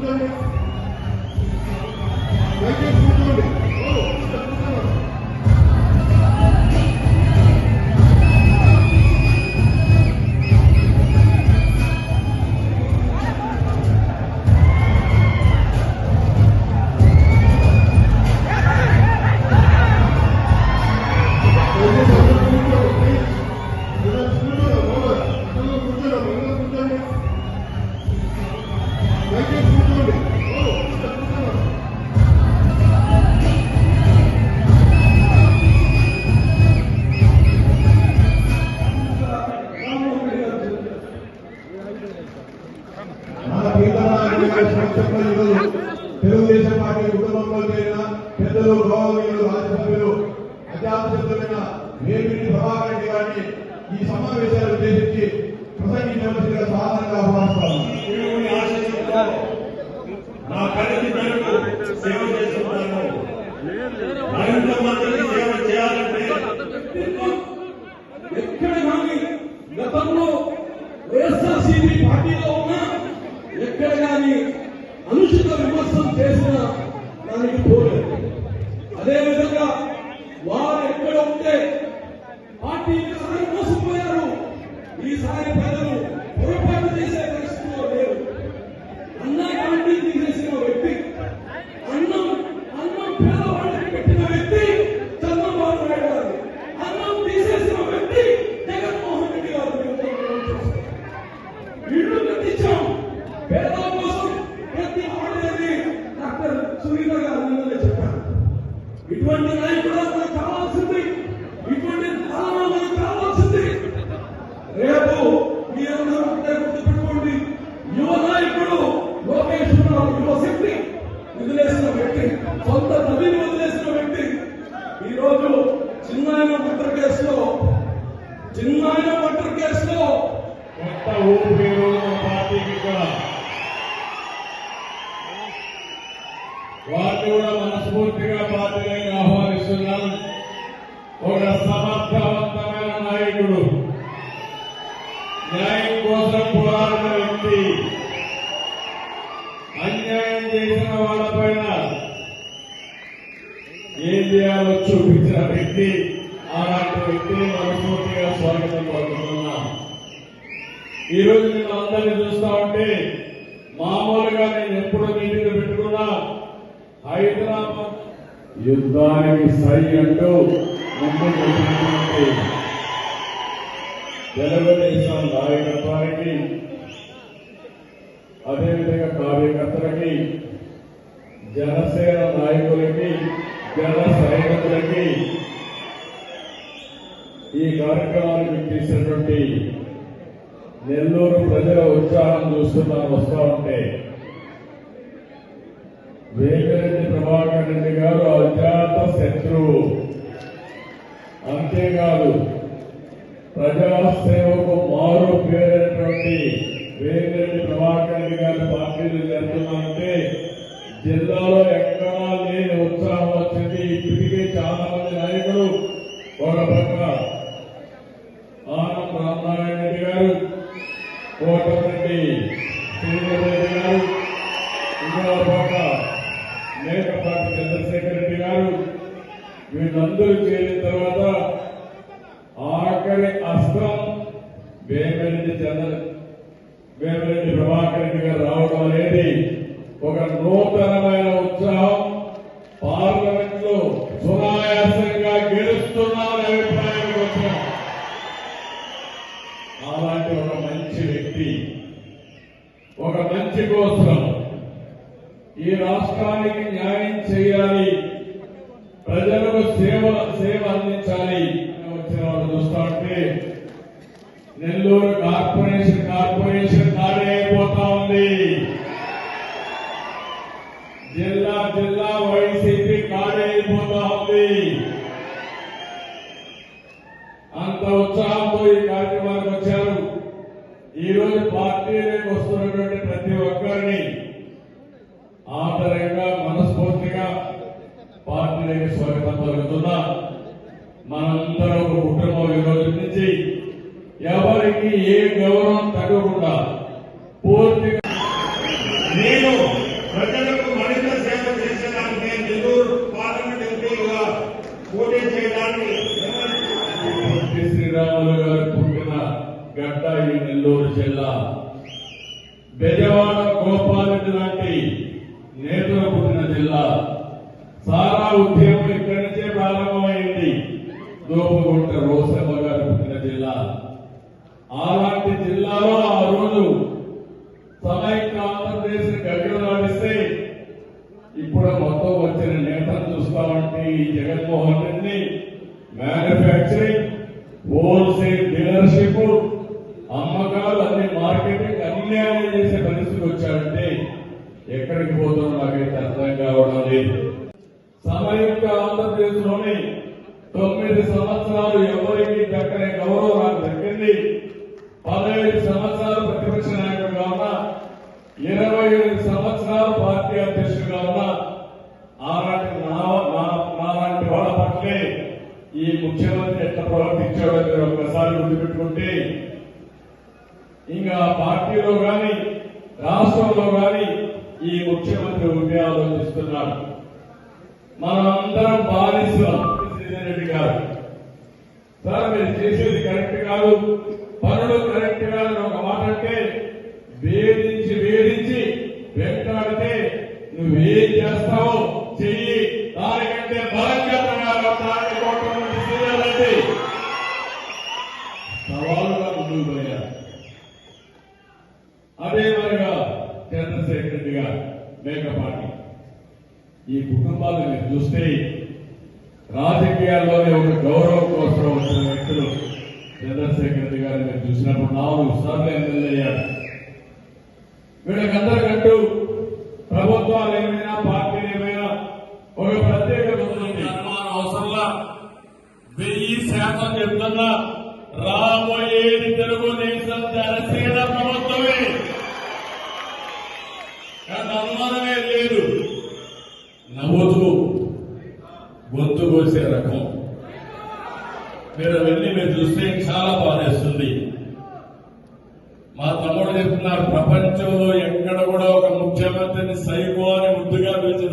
Thank you. Telugu Desam party కుటుంబంలో చేరిన పెద్దలు గౌరవీయులు రాజ్యసభ్యులు అత్యావశ్యకమైన వేమిరెడ్డి ప్రభాకర్ రెడ్డి గారిని ఈ సమావేశాలు ఉద్దేశించి ప్రసంగించవలసిన సాధారణంగా ఆహ్వానిస్తాను దేవుని ఆశీస్సులతో నా కలిసి మేరకు సేవ చేస్తున్నాను మరింత మందికి సేవ చేయాలంటే ఎక్కడ కానీ గతంలో వైఎస్ఆర్సీపీ పార్టీలో ఉన్నా ఎక్కడ కానీ అనుచిత విమర్శలు చేసిన దానికి పోలేదు అదేవిధంగా వారు ఎక్కడ ఉంటే పార్టీకి సారి మోసపోయారు ఈసారి ప్రజలు పొరపాటు చేసే పరిస్థితిలో లేరు అన్నా క్యాంటీ తీసేసిన వ్యక్తి అన్నం అన్నం పేదవాళ్ళకి పెట్టిన వ్యక్తి చంద్రబాబు నాయుడు గారు అన్నం తీసేసిన వ్యక్తి జగన్మోహన్ రెడ్డి గారు మేము చూస్తాం. ఇల్లు కట్టించాం పేదల కోసం ప్రతి డాక్టర్ సునీత గారు నిన్ననే చెప్పారు ఇటువంటి నాయకుడు మనకు కావాల్సింది ఇటువంటి పాలన మనకు కావాల్సింది రేపు మీరందరూ ఒకటే గుర్తుపెట్టుకోండి యువ నాయకుడు లోకేష్ యువ శక్తి వదిలేసిన వ్యక్తి సొంత తల్లిని వదిలేసిన వ్యక్తి ఈ రోజు చిన్నాయన మర్డర్ కేసులో చిన్నాయన మర్డర్ కేసులో కొత్త పార్టీకి కూడా వారిని కూడా మనస్ఫూర్తిగా పార్టీలకు ఆహ్వానిస్తున్నాను ఒక సమర్థవంతమైన నాయకుడు. న్యాయం కోసం పోరాడిన వ్యక్తి. అన్యాయం చేసిన వాళ్ళపైన ఏం చేయాలో చూపించిన వ్యక్తి అలాంటి వ్యక్తిని మనస్ఫూర్తిగా స్వాగతం కోరుతున్నా ఈ రోజు నేను అందరినీ చూస్తా ఉంటే మామూలుగా నేను ఎప్పుడు మీటింగ్ పెట్టుకున్నా హైదరాబాద్ యుద్ధానికి సై అంటూ ముందుకు వచ్చినటువంటి తెలుగుదేశం నాయకత్వానికి అదేవిధంగా కార్యకర్తలకి జనసేన నాయకులకి జన సైనికులకి ఈ కార్యక్రమానికి తీసినటువంటి నెల్లూరు ప్రజల ఉత్సాహం చూస్తున్నాం వస్తా ఉంటే వేమిరెడ్డి ప్రభాకర్ రెడ్డి గారు అజాత శత్రువు అంతేకాదు ప్రజాసేవకు మారు పేరైనటువంటి వేమిరెడ్డి ప్రభాకర్ రెడ్డి గారి పార్టీలు జరుగుతున్నారంటే జిల్లాలో ఎక్కడా లేని ఉత్సాహం వచ్చింది. ఇప్పటికే చాలా మంది నాయకులు ఒక పక్క ఆనం రామనారాయణ రెడ్డి గారు కోటరెడ్డి శ్రీధర్ గారు ఇంకో పక్క మేకపాటి చంద్రశేఖర్ రెడ్డి గారు వీళ్ళందరూ చేరిన తర్వాత ఆఖరి అస్త్రం వేమిరెడ్డి చంద్ర వేమిరెడ్డి ప్రభాకర్ రెడ్డి గారు రావడం అనేది ఒక నూతనమైన ఉత్సాహం. పార్లమెంట్లో సునాయాసంగా గెలుస్తున్నామనే అభిప్రాయానికి వచ్చాం. అలాంటి ఒక మంచి వ్యక్తి ఒక మంచి కోసం ఈ రాష్ట్రానికి న్యాయం చేయాలి. ప్రజలకు సేవ సేవ అందించాలి అని వచ్చిన వాళ్ళు చూస్తా ఉంటే నెల్లూరు కార్పొరేషన్ కార్పొరేషన్ ఖాళీ ఉంది. జిల్లా జిల్లా వైసీపీ ఖాళీ ఉంది. అంత ఉత్సాహంతో ఈ కార్యక్రమానికి వచ్చారు. ఈ రోజు పార్టీలకు వస్తున్నటువంటి ప్రతి ఒక్కరిని ఆదరంగా మనస్ఫూర్తిగా పార్టీలకు స్వాగతం పలుకుతున్నా. మనందరం ఒక కుటుంబం ఈ రోజు నుంచి. ఎవరికి ఏ గౌరవం తగ్గకుండా పూర్తిగా నేను ప్రజలకు మరింత సేవ చేసేదానికి నెల్లూరు పార్లమెంట్ ఎంపీగా పోటీ చేయడానికి శ్రీరాములు గారు పుట్టిన గడ్డ ఈ నెల్లూరు జిల్లా. బెజవాడ గోపాలరెడ్డి లాంటి నేతలు పుట్టిన జిల్లా సారా ఉద్యమం ఇక్కడి నుంచే ప్రారంభమైంది. దోపుగుంట రోసమ్మ గారు పుట్టిన జిల్లా. అలాంటి జిల్లాలో ఆ రోజు సమైక్య ఆంధ్రప్రదేశ్ గడియలాడిస్తే ఇప్పుడు మొత్తం వచ్చిన నేతలు చూస్తామంటే ఈ Jaganmohan Reddy manufacturing wholesale dealership ఎక్కడికి పోతుందో నాకైతే అర్థం కావడం లేదు. సమయుక్త ఆంధ్రప్రదేశ్లోని తొమ్మిది సంవత్సరాలు ఎవరికి దక్కనే గౌరవం నాకు దక్కింది. పదహైదు సంవత్సరాలు ప్రతిపక్ష నాయకుడుగా ఉన్నా ఇరవై ఐదు సంవత్సరాలు పార్టీ అధ్యక్షుడుగా ఉన్నా ఆనాటి నా నాలాంటి వాళ్ళ పట్లే ఈ ముఖ్యమంత్రి ఎట్లా ప్రవర్తించాడో మీరు ఒక్కసారి గుర్తుపెట్టుకుంటే ఇంకా పార్టీలో గాని రాష్ట్రంలో కానీ ఈ ముఖ్యమంత్రి ఉండే ఆలోచిస్తున్నారు. మనమందరం బాధిస్తున్నాం రెడ్డి గారు. సార్ మీరు చేసేది కరెక్ట్ కాదు. పనులు కరెక్ట్ కాదని ఒక మాట అంటే వేధించి వేధించి వెంటాడితే నువ్వేం చేస్తావో చెయ్యి. దానికంటే బలంగా తయారవుతానని కోట్ల మంది చేయాలంటే సవాలుగా ముందుకు పోయారు అదే మరిగా చంద్రశేఖర్ రెడ్డి గారు మేకపాటి ఈ కుటుంబాలు మీరు చూస్తే రాజకీయాల్లోనే ఒక గౌరవం కోసం వచ్చిన వ్యక్తులు చంద్రశేఖర్ రెడ్డి గారు మీరు చూసినప్పుడు నాలుగు సార్లు ఎమ్మెల్యే అయ్యారు. వీళ్ళకందరికంటూ ప్రభుత్వాలు ఏమైనా పార్టీలు ఏమైనా ఒక ప్రత్యేక అనుమానం అవసరంలా వెయ్యి శాతం చెప్తున్నా రాబోయేది తెలుగుదేశం జనసేన ప్రభుత్వమే కానీ అనుమానమే లేదు నవ్వుతూ గొంతు కోసే రకం. మీరు అవన్నీ మీరు చూస్తే చాలా బాధేస్తుంది. మా తమ్ముడు చెప్తున్నారు ప్రపంచంలో ఎక్కడ కూడా ఒక ముఖ్యమంత్రిని సైకో అని ముద్దుగా పిలిచిన